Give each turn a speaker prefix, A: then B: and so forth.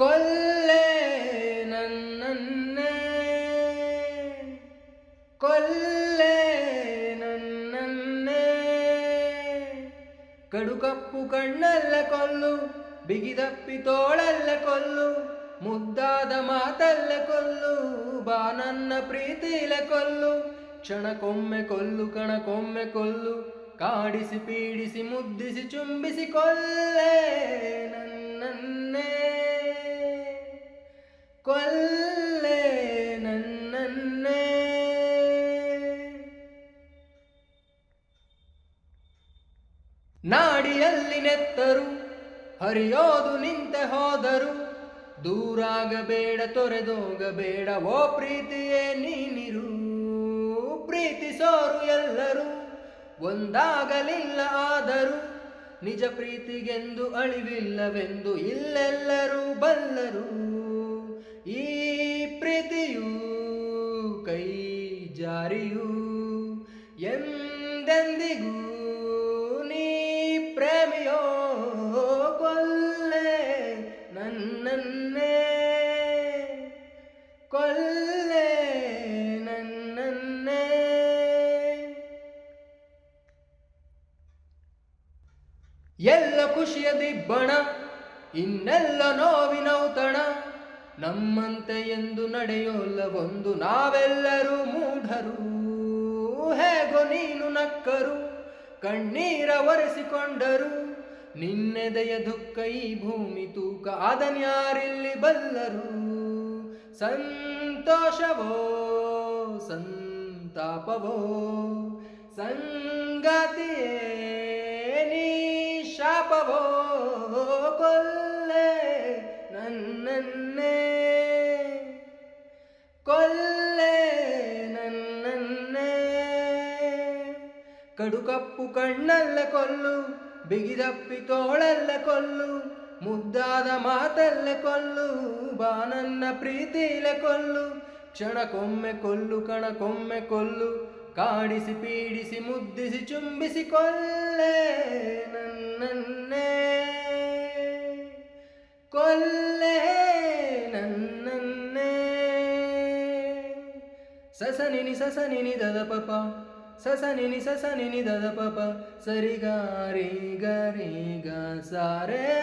A: ಕೊಲ್ಲೆ ನನ್ನನ್ನೇ. ಕೊಲ್ಲೆ ನನ್ನನ್ನೇ. ಕಡುಕಪ್ಪು ಕಣ್ಣಲ್ಲ ಕೊಲ್ಲು, ಬಿಗಿದಪ್ಪಿ ತೋಳಲ್ಲ ಕೊಲ್ಲು, ಮುದ್ದಾದ ಮಾತಲ್ಲ ಕೊಲ್ಲು ಬಾ ನನ್ನ ಪ್ರೀತಿಲ ಕೊಲ್ಲು, ಕ್ಷಣಕ್ಕೊಮ್ಮೆ ಕೊಲ್ಲು, ಕಣಕ್ಕೊಮ್ಮೆ ಕೊಲ್ಲು, ಕಾಡಿಸಿ ಪೀಡಿಸಿ ಮುದ್ದಿಸಿ ಚುಂಬಿಸಿ ಕೊಲ್ಲೆ ನಾಡಿಯಲ್ಲಿ ನೆತ್ತರು, ಹರಿಯೋದು ನಿಂತೆ ಹೋದರು. ದೂರಾಗಬೇಡ, ತೊರೆದೋಗಬೇಡ, ಓ ಪ್ರೀತಿಯೇ ನೀನಿರು. ಪ್ರೀತಿಸೋರು ಎಲ್ಲರೂ, ಒಂದಾಗಲಿಲ್ಲ ಆದರೂ. ನಿಜ ಪ್ರೀತಿಗೆಂದು ಅಳಿವಿಲ್ಲವೆಂದು ಇಲ್ಲೆಲ್ಲರೂ ಬಲ್ಲರು. ಈ ಪ್ರೀತಿಯು ಕೈ ಜಾರಿಯೂ, ಎಂದೆಂದಿಗೂ ಪ್ರೇಮಿಯೋ ಕೊಲ್ಲೆ ನನ್ನನ್ನೇ. ಕೊಲ್ಲೆ ನನ್ನನ್ನೇ. ಎಲ್ಲ ಖುಷಿಯ ದಿಬ್ಬಣ, ಇನ್ನೆಲ್ಲ ನೋವಿನೌತಣ ನಮ್ಮಂತೆ ಎಂದು ನಡೆಯೋಲ್ಲ ಒಂದು ನಾವೆಲ್ಲರೂ ಮೂಢರು. ಹೇಗೋ ನೀನು ನಕ್ಕರು. ಕಣ್ಣೀರ ಒರೆಸಿಕೊಂಡರು. ನಿನ್ನೆದೆಯ ದುಃಖ ಈ ಭೂಮಿ ತೂಕ ಅದನ್ಯಾರಿಲ್ಲಿ ಬಲ್ಲರು? ಸಂತೋಷವೋ, ಸಂತಾಪವೋ? ಸಂಗತಿಯೇ ಶಾಪವೋ? ಕೊಲ್ಲೆ ನನ್ನನ್ನೇ ಕಡುಕಪ್ಪು ಕಣ್ಣಲ್ಲ ಕೊಲ್ಲು, ಬಿಗಿದಪ್ಪಿ ತೋಳಲ್ಲ ಕೊಲ್ಲು, ಮುದ್ದಾದ ಮಾತಲ್ಲ ಕೊಲ್ಲು, ಬಾನನ್ನ ಪ್ರೀತಿಲ ಕೊಲ್ಲು, ಕ್ಷಣಕ್ಕೊಮ್ಮೆ ಕೊಲ್ಲು, ಕಣಕ್ಕೊಮ್ಮೆ ಕೊಲ್ಲು, ಕಾಡಿಸಿ ಪೀಡಿಸಿ ಮುದ್ದಿಸಿ ಚುಂಬಿಸಿ ಕೊಲ್ಲೆ ನನ್ನನ್ನೇ. ಕೊಲ್ಲೆ ನನ್ನನ್ನೇ. ಸಸನಿನಿ ಸಸನಿನಿ ದದ ಪಪ ಸಸನಿನಿ ಸಸನಿನಿ ದದ ಪಪ ಸರಿಗಾರಿ ಗರಿ ಗ ಸಾರೇ